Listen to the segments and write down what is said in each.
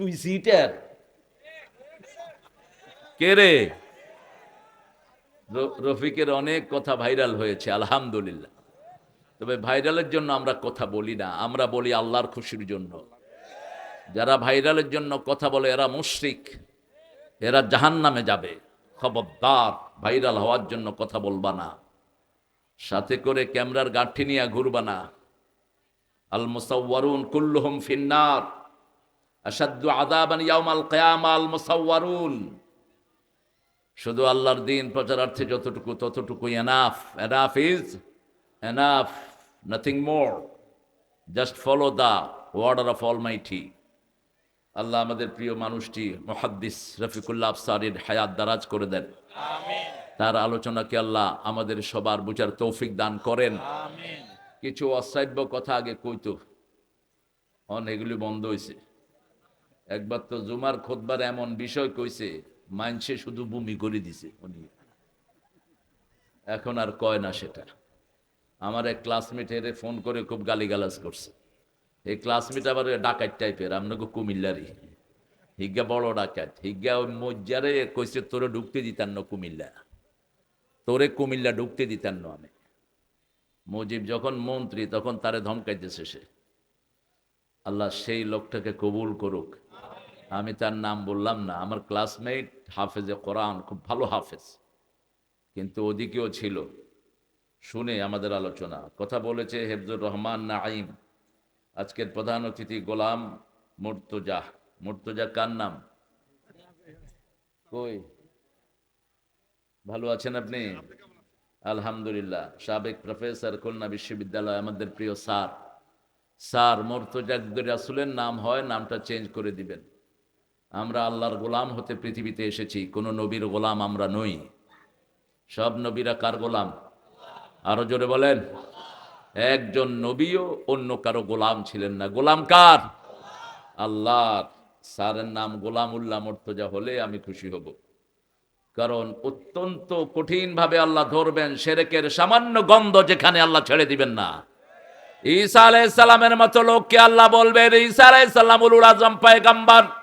তুই সিটার কে রে? রফিকের অনেক কথা ভাইরাল হয়েছে, আলহামদুলিল্লাহ। তবে ভাইরালের জন্য আমরা কথা বলি না, আমরা বলি আল্লাহর খুশির জন্য। যারা ভাইরালের জন্য কথা বলে, এরা মুশরিক, এরা জাহান নামে যাবে। খবরদার, ভাইরাল হওয়ার জন্য কথা বলবা না। সাথে করে ক্যামেরার গাঠি নিয়ে ঘুরবা না। আল মুসাওয়ারুন কুল্লুহুম ফিন্নার। আসাদ্দু আদাবান ইয়াউমাল কিয়ামা মুসাওয়ারুন। শুধু আল্লাহর দিন প্রচারার্থে যতটুকু ততটুকু enough enough is enough nothing more just follow the order of almighty Allah আমাদের প্রিয় মানুষটি মহাদ্দিস রফিকুল্লাহ আফসারির হায়াত দারাজ করে দেন। তার আলোচনাকে আল্লাহ আমাদের সবার বুঝার তৌফিক দান করেন। কিছু অশ্রাব্য কথা আগে কইতো। অন এগুলি বন্ধ হয়েছে একবার তো জুমার খোদবার এমন বিষয় কইছে মানছে শুধু বমি করে দিছে উনি। এখন আর কয় না সেটা। আমার এক ক্লাসমেট এরে ফোন করে খুব গালিগালাজ করছে। এই ক্লাসমেট আবার ডাকাত টাইপের আপনাকে কুমিল্লারই। হিজ্ঞা বড় ডাকাত হিজ্ঞা ওই মজ্জারে কইছে, তোরে ঢুকতে দিতাম না কুমিল্লা। তোরে কুমিল্লা ঢুকতে দিতাম না আমি। মুজিব যখন মন্ত্রী, তখন তারে ধমকাইতেছে সে। আল্লাহ সেই লোকটাকে কবুল করুক। আমি তার নাম বললাম না। আমার ক্লাসমেট হাফেজে কোরআন, খুব ভালো হাফেজ। কিন্তু ওদিকেও ছিল। শুনে আমাদের আলোচনা। কথা বলেছে হেফজুর রহমান নাইম আজকের প্রধান অতিথি গোলাম মুর্তজা। মুর্তজা কার নাম? কই? ভালো আছেন আপনি? আলহামদুলিল্লাহ। সাবেক প্রফেসর খুলনা বিশ্ববিদ্যালয়, আমাদের প্রিয় স্যার। স্যার মর্তজাকদের রাসুলের নাম হয়, নামটা চেঞ্জ করে দিবেন। আমরা আল্লাহর গোলাম হতে পৃথিবীতে এসেছি, কোনো নবীর গোলাম আমরা নই। সব নবীরা কার গোলাম? আরও জোরে বলেন। একজন নবীও অন্য কারও গোলাম ছিলেন না। গোলাম কার? আল্লাহর। স্যারের নাম গোলাম উল্লাহ মর্তজা হলে আমি খুশি হব। কারণ অত্যন্ত কঠিনভাবে আল্লাহ ধরবেন সেরেকের সামান্য গন্ধ যেখানে আল্লাহ ছেড়ে দিবেন না। ঈসা আলাইসাল্লামের মতো লোককে আল্লাহ বলবেন, ঈসা আলাইসাল্লাম উলুল আজম পায়গাম্বার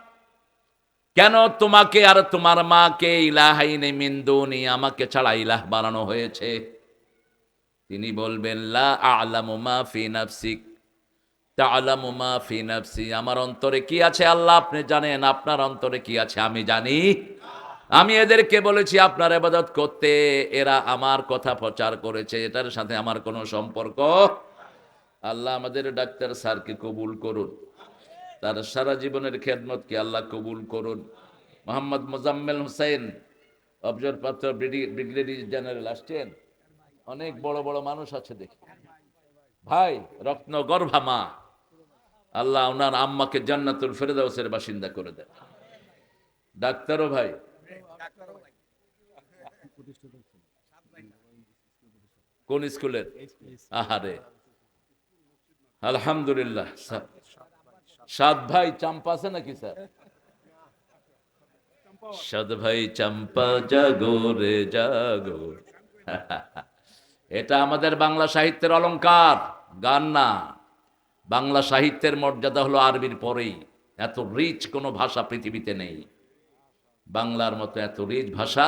কেন তোমাকে আর তোমার মাকে ইলাহাইনে মিন্দুনি আমাকে ছাড়া ইলাহ বানানো হয়েছে। তিনি বলবেন, লা আমার অন্তরে কি আছে আল্লাহ? আপনি জানেন, আপনার অন্তরে কি আছে আমি জানি। আমি এদেরকে বলেছি, আপনার ইবাদত করতে এরা আমার কথা প্রচার করেছে। এটার সাথে আমার কোনো সম্পর্ক? আল্লাহ আমাদের ডাক্তার স্যারকে কবুল করুন। তার সারা জীবনের খেদমতকে আল্লাহ কবুল করুন। মোহাম্মদ মোজাম্মেল হোসেন অবসরপ্রাপ্ত ব্রিগেডিয়ার জেনারেল আসছেন। অনেক বড় বড় মানুষ আছে দেখি। ভাই রত্ন গর্ভা মা। আল্লাহ ওনার আম্মাকে জান্নাতুল ফেরদাউসের বাসিন্দা করে দেন। ডাক্তারও ভাই। কোন স্কুলের? আহারে। আলহামদুলিল্লাহ সাত ভাই চাম্পা আছে নাকি, স্যার? সাত ভাই চাম্পা, জাগো রে জাগো। এটা আমাদের বাংলা সাহিত্যের অলংকার, গান না। বাংলা সাহিত্যের মর্যাদা হলো আরবির পরেই। এত রিচ কোনো ভাষা পৃথিবীতে নেই। বাংলার মতো এত রিচ ভাষা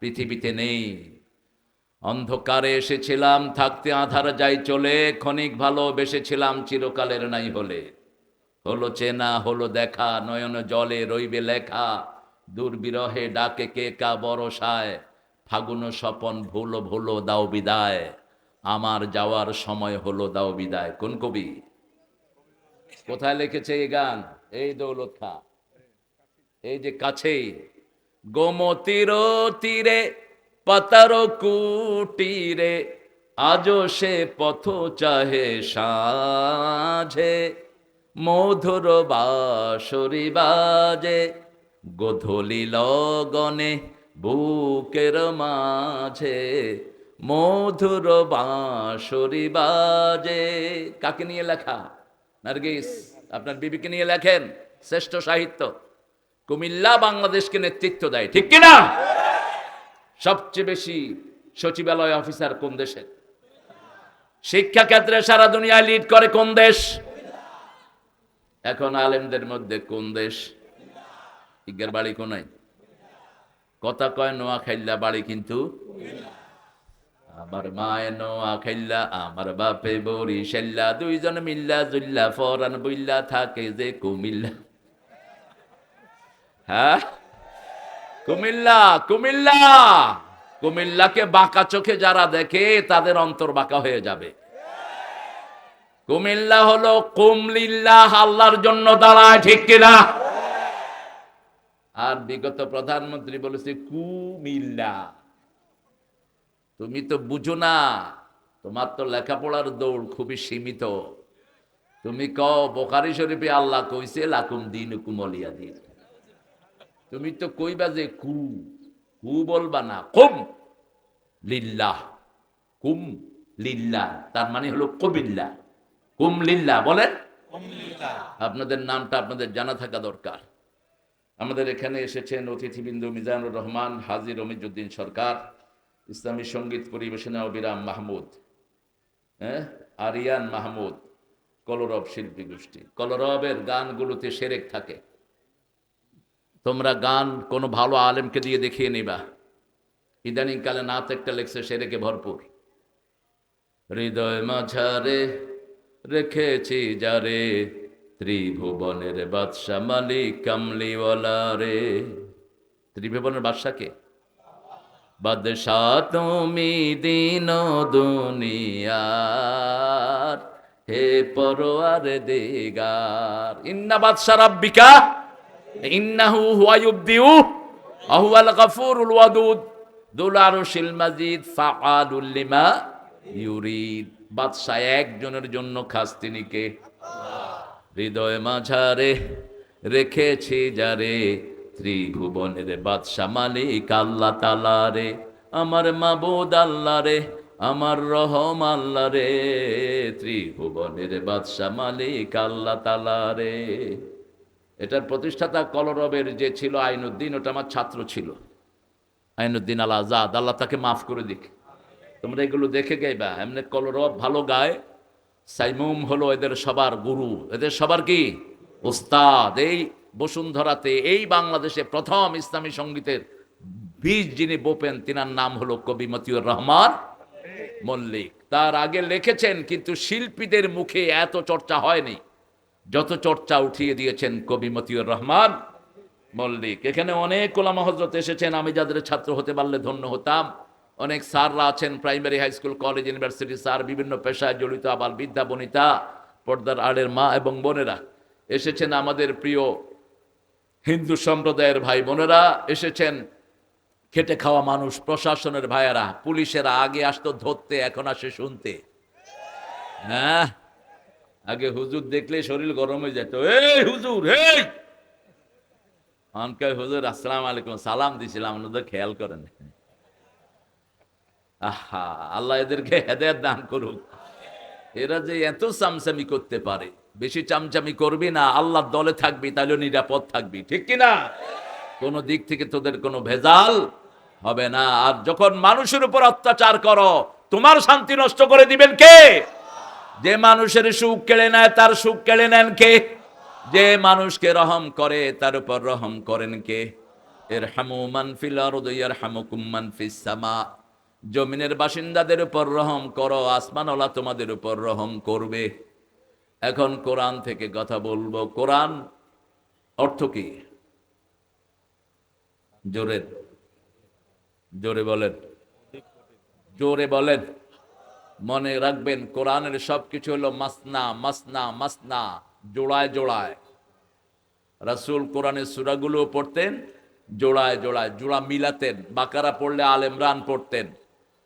পৃথিবীতে নেই। অন্ধকারে এসেছিলাম, থাকতে আধার যাই চলে, ক্ষণিক ভালোবেসেছিলাম, চিরকালের নাই হলে। হলো চেনা, হলো দেখা, নয়ন জলে রইবে লেখা। দুর্বিরহে ডাকে কে কা বরসায়, ফাগুন স্বপন ভুলো ভুলো দাও বিদায়। আমার যাওয়ার সময় হলো দাও বিদায়। কোন কবি? কোথায় লিখেছে এই গান? এই দৌলত খা এই যে কাছেই গোমতির তীরে, পাতার কুটিরে, আজও সে পথ চাহে সাঝে। মধুর বাসরি বাজে, গোধূলি লগনে বুকের মাঝে। মধুর বাঁশরি বাজে। কাকে নিয়ে লেখা? নার্গিস, আপনার বিবিকে নিয়ে লেখেন শ্রেষ্ঠ সাহিত্য। কুমিল্লা বাংলাদেশকে নেতৃত্ব দেয়, ঠিক কিনা? সবচেয়ে বেশি সচিবালয় অফিসার কোন দেশের শিক্ষা ক্ষেত্রে সারা দুনিয়ায় লিড করে কোন দেশ? এখন আলেমদের মধ্যে কোন দেশ? ইজ্ঞার বাড়ি কোনায়? কথা কয় নোয়া খাইল্লা বাড়ি কিন্তু আমার মায়ে নোয়া খাইল্লা, আমার বাপে বড়ি সেল্লা দুইজন মিল্লা জুল্লা, ফরান বইল্লা থাকে যে কুমিল্লা। হ্যাঁ? কুমিল্লা কুমিল্লা! কুমিল্লাকে বাঁকা চোখে যারা দেখে তাদের অন্তর বাঁকা হয়ে যাবে। কুমিল্লা হলো কুমলিল্লাহ আল্লাহর জন্য দাঁড়ায়, ঠিক কিনা? আর বিগত প্রধানমন্ত্রী বলেছে, কুমিল্লা। তুমি তো বুঝো না, তোমার তো লেখাপড়ার দৌড় খুবই সীমিত। তুমি ক বোখারি শরীফে আল্লাহ কইছে, লাকুম দিন কুমলিয়া দিন। তুমি তো কইবা যে কু কু বলবা না, কুম লিল্লাহ কুম লিল্লাহ, তার মানে হলো কবিল্লা কুম লিল্লাহ বলেন আপনাদের নামটা আপনাদের জানা থাকা দরকার। আমাদের এখানে এসেছেন অতিথিবৃন্দ মিজানুর রহমান হাজির রমিজুদ্দিন সরকার ইসলামী সংগীত পরিবেশনা অবিরাম মাহমুদ হ্যাঁ? আরিয়ান মাহমুদ কলরব শিল্পী গোষ্ঠী। কলরবের গানগুলোতে সেরেক থাকে। তোমরা গান কোনো ভালো আলেমকে দিয়ে দেখিয়ে নিবা। ইদানিং কালে নাচ একটা লেখছে সেরেকে ভরপুর। হৃদয় মাঝারে রেখেছি যারে, ত্রিভুবনের বাদশা মালিক কামলিওয়ালা রে। ত্রিভুবনের বাদশাকে বাদশা তুমি দিন দুনিয়ার, হে পরোয়ার দেগার। ইন্না বাদশা রাব্বিকা, ইন্নাহু হুয়া ইউবদিউ, আহুয়াল গাফুরুল ওয়াদুদ দুল আরশিল মাজিদ ফাআলুল লিমা ইউরিদ। বাদশা একজনের জন্য খাস তিনি কে হৃদয় মাঝারে রেখেছি যারে ত্রিভুবনের বাদশা মালিক আল্লাহ তালা রে, আমার মাবুদ আল্লাহ রে, আমার রহম আল্লাহ রে, ত্রিভুবনের বাদশা মালিক আল্লাহ তালা রে। এটার প্রতিষ্ঠাতা কলরবের যে ছিল আইনুদ্দিন ওটা আমার ছাত্র ছিল। আইনুদ্দিন আল আজাদ, আল্লাহ তাকে মাফ করে দিক। তোমরা এগুলো দেখে গাইবা। এমনি কলরব ভালো গায়। সাইমুম হলো এদের সবার গুরু। এদের সবার কি? ওস্তাদ এই বসুন্ধরাতে, এই বাংলাদেশে প্রথম ইসলামী সঙ্গীতের বীজ যিনি বোপেন, তিনার নাম হলো কবি মতিউর রহমান মল্লিক। তার আগে লিখেছেন, কিন্তু শিল্পীদের মুখে এত চর্চা হয়নি। যত চর্চা উঠিয়ে দিয়েছেন কবি মতিউর রহমান মল্লিক। এখানে অনেক ওলামা হজরত এসেছেন, আমি যাদের ছাত্র হতে পারলে ধন্য হতাম। অনেক স্যাররা আছেন, primary high school, college, university, sir, বিভিন্ন পেশায় জড়িত আবার বিদ্যা বনিতা, পর্দার আড়ের মা এবং বোনেরা। এসেছেন আমাদের প্রিয় হিন্দু সম্প্রদায়ের ভাই বোনেরা, এসেছেন খেটে খাওয়া মানুষ, প্রশাসনের ভাইয়েরা, পুলিশেরা, আগে আসতো ধরতে, এখন আসে শুনতে। হ্যাঁ? আগে হুজুর দেখলে শরীর গরম হয়ে যেত। এই হুজুর এই! হুজুর, আসসালাম আলাইকুম, সালাম দিছিলাম আপনাদের খেয়াল করেন। আহা, আল্লাহ এদেরকে হেদায়ত দান করুক। এরা যে এত চামচামি করতে পারে, বেশি চামচামি করবি না, আল্লাহর দলে থাকবি তাহলে নিরাপদ থাকবি, ঠিক কি না? কোনো দিক থেকে তোদের কোনো ভেজাল হবে না। আর যখন মানুষের উপর অত্যাচার করো, তোমার শান্তি নষ্ট করে দিবেন কে? যে মানুষের সুখ কেড়ে নেয়, তার সুখ কেড়ে নেন কে? যে মানুষকে রহম করে, তার উপর রহম করেন কে? এর হামু মানফিল আর হামুকুম মানফিস সামা। জমিনের বাসিন্দাদের উপর রহম করো, আসমানওয়ালা তোমাদের উপর রহম করবে। এখন কোরআন থেকে কথা বলব। কোরআন অর্থ কি? জোরে জোরে বলেন। জোরে বলেন। মনে রাখবেন, কোরআনের সব কিছু হলো মাসনা মাসনা মাসনা, জোড়ায় জোড়ায়। রাসূল কোরআনের সুরাগুলো পড়তেন, জোড়ায় জোড়ায়, জোড়া মিলাতেন। বাকারা পড়লে আল ইমরান পড়তেন।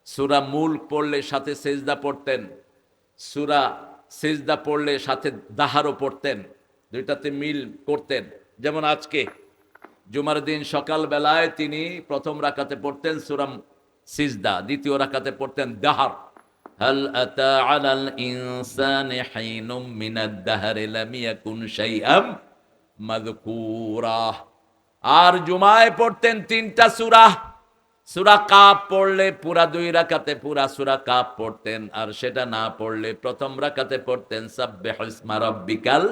সুরা মূল পড়লে সাথে সেজদা পড়তেন সুরা সেজদা পড়লে সাথে দাহারও পড়তেন দুইটাতে মিল করতেন যেমন আজকে জুমার দিন সকাল বেলায় তিনি প্রথম রাকাতে পড়তেন সুরাম সিজদা দ্বিতীয় রাকাতে পড়তেন দাহার هل أتى على الإنسان حين من الدهر لم يكن شيئا مذكورا আর জুমায় পড়তেন তিনটা সূরা সূরা কাপ পড়লে পুরা দুই রাকাতে পুরা সুরা কাপ পড়তেন, আর সেটা না পড়লে প্রথম রাকাতে পড়তেন, সাব্বিহ ইসমা রাব্বিকাল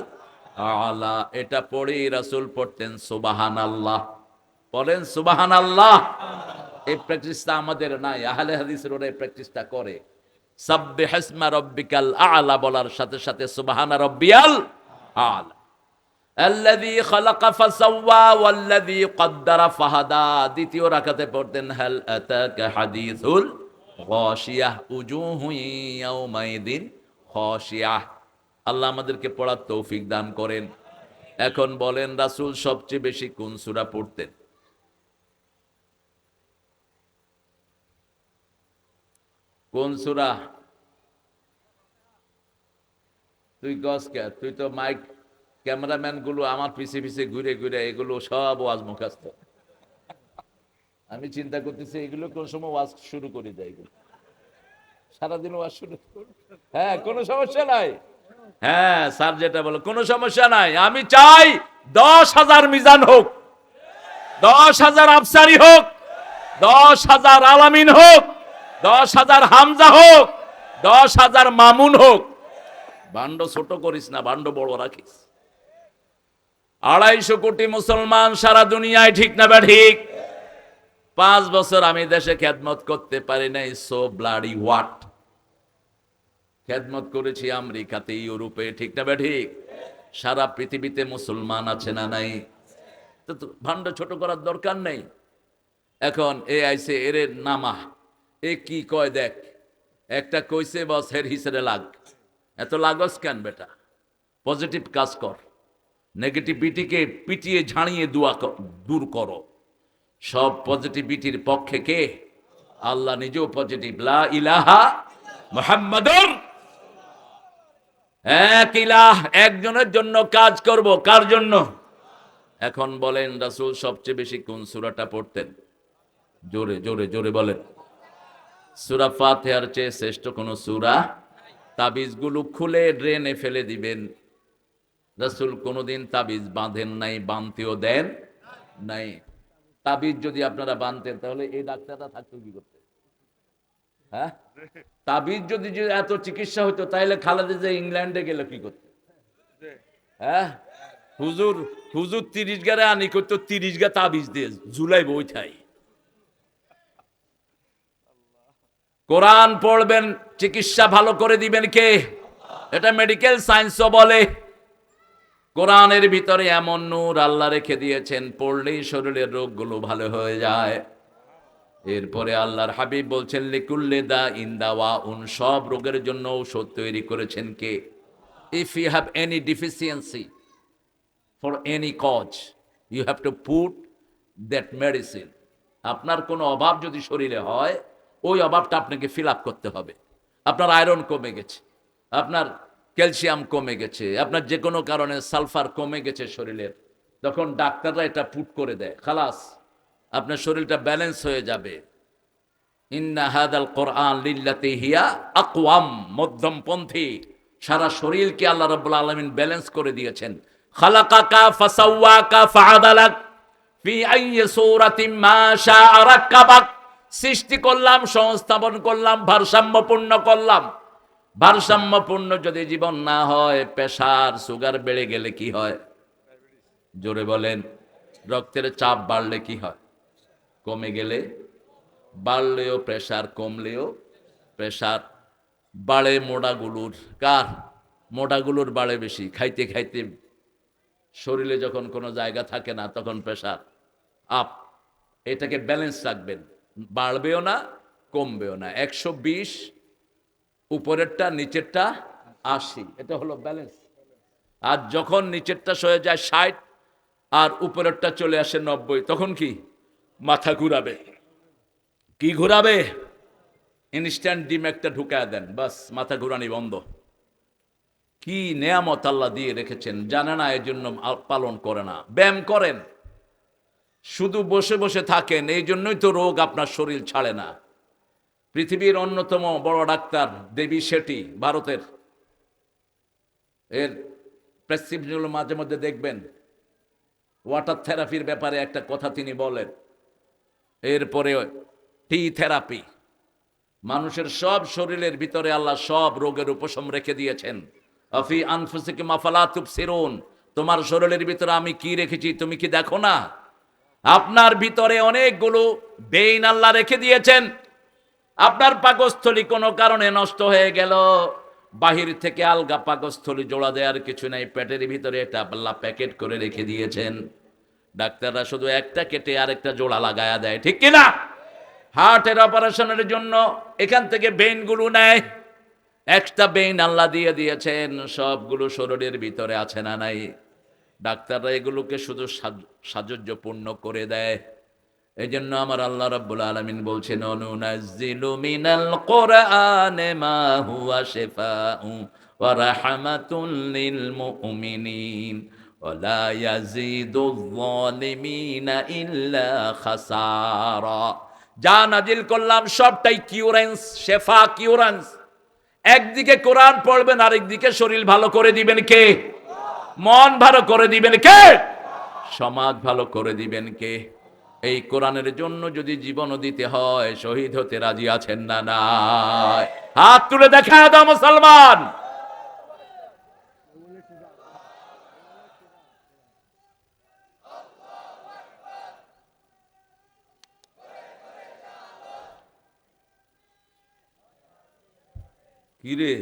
আলা। এটা পড়েই রাসুল পড়তেন, সুবহানাল্লাহ। বলেন, সুবহানাল্লাহ। এই প্র্যাকটিসটা আমাদের নাই, আহলে হাদিসের ওরা এই প্র্যাকটিসটা করে। সাব্বিহ ইসমা রাব্বিকাল আ'লা বলার সাথে সাথে সুবহানা রাব্বিয়াল আ'লা। আল্লাযী খালাকা ফাসাওয়া ওয়াল্লাযী কদ্দারা ফাহাদা। দ্বিতীয় রাকাতে পড়তেন, হাল আতাকা হাদিসুল গাশিয়াহ উজুহু ইয়াউমাইদিন খাশিয়াহ আল্লাহ আমাদেরকে পড়ার তৌফিক দান করেন। এখন বলেন, রাসূল সবচেয়ে বেশি কোন সূরা পড়তেন? কোন সূরা? তুই গস কে? তুই তো মাইক ক্যামেরাম্যানগুলো আমার পিছে পিছে ঘুরে ঘুরে এগুলো সব ওয়াজ মুখাস্ত আমি চিন্তা করতেছি, এগুলো কোন সময় ওয়াজ শুরু করে দেয় এগুলো? সারাদিন ওয়াজ শুরু হ্যাঁ কোনো সমস্যা নাই। হ্যাঁ স্যার যেটা বলো, কোনো সমস্যা নাই। আমি চাই দশ হাজার মিজান হোক, দশ হাজার আফসারি হোক, দশ হাজার আলামিন হোক, দশ হাজার হামজা হোক, দশ হাজার মামুন হোক। ভাণ্ড ছোট করিস না ভাণ্ড বড় রাখিস। আড়াইশো কোটি মুসলমান সারা দুনিয়ায় ঠিক না বা ঠিক? পাঁচ বছর আমি দেশে খেদমত করতে পারি নাই সো ব্লাডি হোয়াট খেদমত করেছি আমেরিকাতে, ইউরোপে, ঠিক না বা ঠিক? সারা পৃথিবীতে মুসলমান আছে না নাই? তো ভাণ্ড ছোট করার দরকার নেই। এখন এ আইসে এর নামা, এ কি কয় দেখ? একটা কইছে, বস, হের হিসেবে লাগ। এত লাগস কেন বেটা? পজিটিভ কাজ কর। নেগেটিভিটিকে পিটিয়ে ঝাড়িয়ে দোয়া দূর করো। সব পজিটিভিটির পক্ষে কে? আল্লাহ নিজেও পজিটিভ লা ইলাহা মুহাম্মাদুর এক ইলাহ, একজনের জন্য কাজ করব, কার জন্য? এখন বলেন রাসূল, সবচেয়ে বেশি কোন সূরাটা পড়তেন? জোরে জোরে জোরে বলেন। সূরা ফাতিহার চেয়ে শ্রেষ্ঠ কোন সূরা? তাবিজগুলো খুলে ড্রেনে ফেলে দিবেন। রাসূল কোনোদিন তাবিজ বাঁধেন নাই বাঁধতেও দেন নাই। তাবিজ যদি আপনারা বাঁধতেন তাহলে এই ডাক্তাররা থাকতো কি করতে? হ্যাঁ? তাবিজ যদি যে এত চিকিৎসা হতো তাহলে খালেদা যে ইংল্যান্ডে গেলে কি করতে? হ্যাঁ? হুজুর হুজুর তিরিশ গারে আনি করতো, তিরিশ গা তাবিজ দিয়ে জুলাই বই থাই কোরআন পড়বেন, চিকিৎসা ভালো করে দিবেন কে? এটা মেডিকেল সায়েন্সও বলে। কোরআনের ভিতরে এমন নূর আল্লাহ রেখে দিয়েছেন, পড়লেই শরীরের রোগগুলো ভালো হয়ে যায়। এরপরে আল্লাহর হাবিব বলছেন, লিকুল্লে দা ইন্দাওয়া উন, সব রোগের জন্য ঔষধ তৈরি করেছেন কে? If you have any deficiency for any cause you have to put that medicine আপনার কোনো অভাব যদি শরীরে হয়, ওই অভাবটা আপনাকে ফিল আপ করতে হবে। আপনার আয়রন কমে গেছে। আপনার ক্যালসিয়াম কমে গেছে, আপনার যে কোনো কারণে সালফার কমে গেছে শরীরের। তখন ডাক্তাররা এটা পুট করে দেয়, খালাস, আপনার শরীরটা ব্যালেন্স হয়ে যাবে। ইন্না হাদাল কোরআন লিল্লাতি হিয়া আকওয়াম, মধ্যমপন্থী, সারা শরীরকে আল্লাহ রাব্বুল আলামিন ব্যালেন্স করে দিয়েছেন। খালাকাকা ফাসাওয়াকা ফাআদালাক, ফি আইয়ি সূরাতিন মা শাআ সৃষ্টি করলাম, সংস্থাপন করলাম, ভারসাম্যপূর্ণ করলাম। ভারসাম্যপূর্ণ যদি জীবন না হয় প্রেশার সুগার বেড়ে গেলে কি হয়? জোরে বলেন, রক্তের চাপ বাড়লে কি হয়? কমে গেলে, বাড়লেও প্রেশার, কমলেও প্রেশার। বাড়ে মোড়াগুলোর, কার? মোড়াগুলোর বাড়ে বেশি। খাইতে খাইতে শরীরে যখন কোনো জায়গা থাকে না, তখন প্রেশার আপ। এটাকে ব্যালেন্স রাখবেন। বাড়বেও না, কমবেও না। একশো বিশ উপরেরটা নিচেরটা আশি। এটা হলো ব্যালেন্স আর যখন নিচেরটা সয়ে যায় ষাট, আর উপরেরটা চলে আসে নব্বই, তখন কি? মাথা ঘুরাবে। কি ঘুরাবে? ইনস্ট্যান্ট ডিম একটা ঢুকায় দেন, বাস, মাথা ঘুরানি বন্ধ। কি নেয়ামত আল্লাহ দিয়ে রেখেছেন, জানে না এর জন্য পালন করে না। ব্যায়াম করেন। শুধু বসে বসে থাকেন এই জন্যই তো রোগ আপনার শরীর ছাড়ে না। পৃথিবীর অন্যতম বড় ডাক্তার দেবী শেঠি, ভারতের। এর প্রেসক্রিপশনগুলো মাঝে মধ্যে দেখবেন। ওয়াটার থেরাপির ব্যাপারে একটা কথা তিনি বলেন। এরপরে টি থেরাপি মানুষের সব শরীরের ভিতরে আল্লাহ সব রোগের উপশম রেখে দিয়েছেন। আফি আনফুসিকে মাফালা তুবসিরুন। তোমার শরীরের ভিতরে আমি কি রেখেছি তুমি কি দেখো না? আপনার ভিতরে অনেকগুলো বেইন আল্লাহ রেখে দিয়েছেন। আপনার পাকস্থলী কোনো কারণে নষ্ট হয়ে গেল। বাহির থেকে আলগা পাকস্থলী জোড়া দেওয়ার কিছু নেই, পেটের ভিতরে এটা আল্লাহ প্যাকেট করে রেখে দিয়েছেন। ডাক্তাররা শুধু একটা কেটে আরেকটা জোড়া লাগায়া দেয়, ঠিক কিনা? হার্টের অপারেশনের জন্য এখান থেকে বেইনগুলো নেয়। একটা বেইন আল্লাহ দিয়ে দিয়েছেন, সবগুলো শরীরের ভিতরে আছে না নাই। ডাক্তাররা এগুলোকে শুধু সাজ- সাজুজ্যপূর্ণ করে দেয়। এই জন্য আমার আল্লাহ রাব্বুল আলামিন বলছেন, অনুনাজ্জিলু মিনাল কোরআনে মা হুয়া শিফাউ ওয়া রাহমাতুল লিল মুমিনিন ওয়ালা ইয়াজিদুয যালিমিনা ইল্লা খাসারা। যা নাজিল করলাম সবটাই কিউরেন্স, শেফা কিউরেন্স। একদিকে কোরআন পড়বেন, আরেকদিকে শরীর ভালো করে দিবেন কে? মন ভালো করে দিবেন কে? সমাজ ভালো করে দিবেন কে? এই কোরআনের জন্য যদি জীবনও দিতে হয়, শহীদ হতে রাজি আছেন না, নাই। হাত তুলে দেখা দাও মুসলমান। কি রে?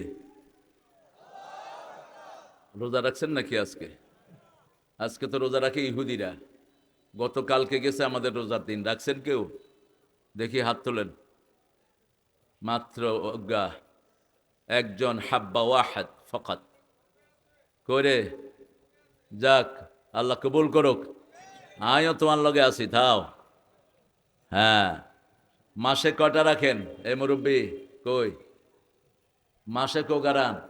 রোজা রাখছেন নাকি আজকে? আজকে তো রোজা রাখে ইহুদিরা। গতকালকে গেছে আমাদের রোজার দিন। রাখছেন কেউ? দেখি হাত তোলেন। মাত্র অজ্ঞা একজন হাব্বা ওয়াহাদ ফকাত। করে যাক, আল্লাহ কবুল করুক। আমিও তোমার লগে আছি, থাও। হ্যাঁ মাসে কটা রাখেন? এ মুরব্বী, কই? মাসে কোকারান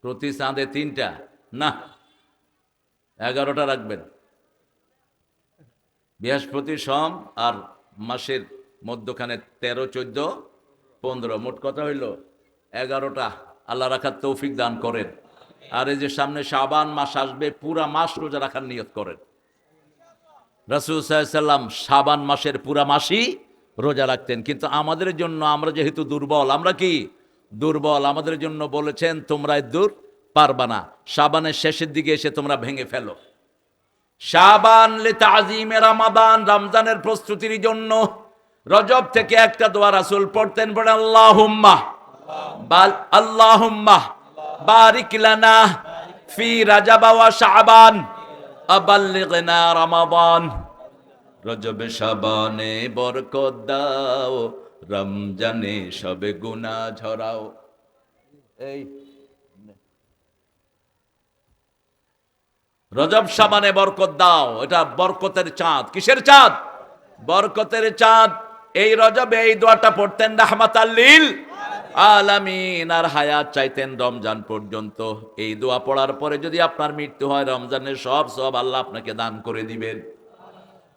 প্রতি চাঁদে তিনটা। না এগারোটা রাখবেন। বৃহস্পতি সম আর মাসের মধ্যখানে তেরো, চোদ্দ, পনেরো। মোট কথা হইল, এগারোটা। আল্লাহ রাখার তৌফিক দান করেন। আর এই যে সামনে শাবান মাস আসবে, পুরা মাস রোজা রাখার নিয়ত করেন। রাসুল সাল্লাম সাবান মাসের পুরা মাসই রোজা রাখতেন। কিন্তু আমাদের জন্য আমরা যেহেতু দুর্বল, আমরা কি? দুর্বল। আমাদের জন্য বলেছেন তোমরা দূর পারবা না। সাবানের শেষের দিকে এসে তোমরা ভেঙে ফেলো। শাবান লে তাজিমে রামাদান, রমজানের প্রস্তুতির জন্য রজব থেকে একটা দোয়া রাসূল পড়তেন, পড়ে আল্লাহুম্মা আল্লাহুম্মা, বারিক লানা ফি রাজাব ওয়া শাবান, আবাল্লিগনা রমাদান। রজবে শাবানে বরকত দাও, রমজানে সবে গুনাহ ঝরাও। এই রজব সাবানে বরকত দাও, এটা বরকতের চাঁদ। কিসের চাঁদ? বরকতের চাঁদ, এই রজবে এই দোয়াটা পড়তেন রাহমাত আল্লিল আলামিন, আর হায়াত চাইতেন রমজান পর্যন্ত। এই দোয়া পড়ার পরে যদি আপনার মৃত্যু হয়, রমজানের সব সব আল্লাহ আপনাকে দান করে দিবেন।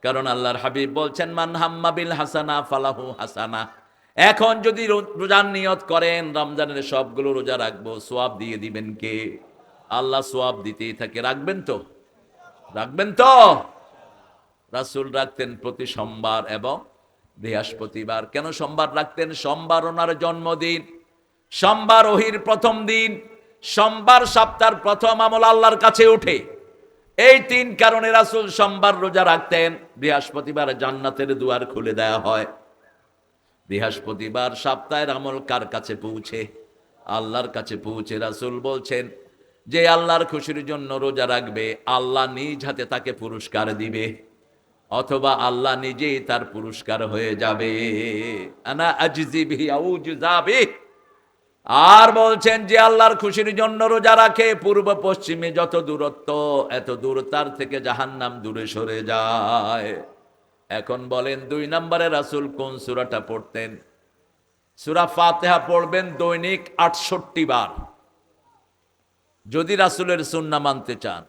কারণ আল্লাহর হাবিব বলছেন, মান হাম্মা বিল হাসানা ফালাহু হাসানা। এখন যদি রোজার নিয়ত করেন, রমজানের সবগুলো রোজা রাখব সোয়াব দিয়ে দিবেন কে? আল্লাহ সোয়াব দিতেই থাকে। রাখবেন তো? রাখবেন তো? রাসূল রাখতেন প্রতি সোমবার এবং বৃহস্পতিবার। কেন সোমবার রাখতেন? সোমবার ওনার জন্মদিন। সোমবার ওহির প্রথম দিন। সোমবার সপ্তাহের প্রথম আমল আল্লাহর কাছে উঠে। এই তিন কারণে রাসূল সোমবার রোজা রাখতেন। বৃহস্পতিবার জান্নাতের দুয়ার খুলে দেওয়া হয়। বৃহস্পতিবার সপ্তাহের আমল কার কাছে পৌঁছে? আল্লাহর কাছে পৌঁছে রাসূল বলছেন যে আল্লাহর খুশির জন্য রোজা রাখবে, আল্লাহ নিজ হাতে তাকে পুরস্কার দিবে, অথবা আল্লাহ নিজেই তার পুরস্কার হয়ে যাবে। বিহি। আর বলছেন যে আল্লাহর খুশির জন্য রোজা রাখে, পূর্ব পশ্চিমে যত দূরত্ব, এত দূর তার থেকে জাহান্নাম দূরে সরে যায়। এখন বলেন, দুই নম্বরে রাসূল কোন সুরাটা পড়তেন? সুরা ফাতেহা পড়বেন দৈনিক আটষট্টি বার। যদি রাসুলের সুন্না মানতে চান।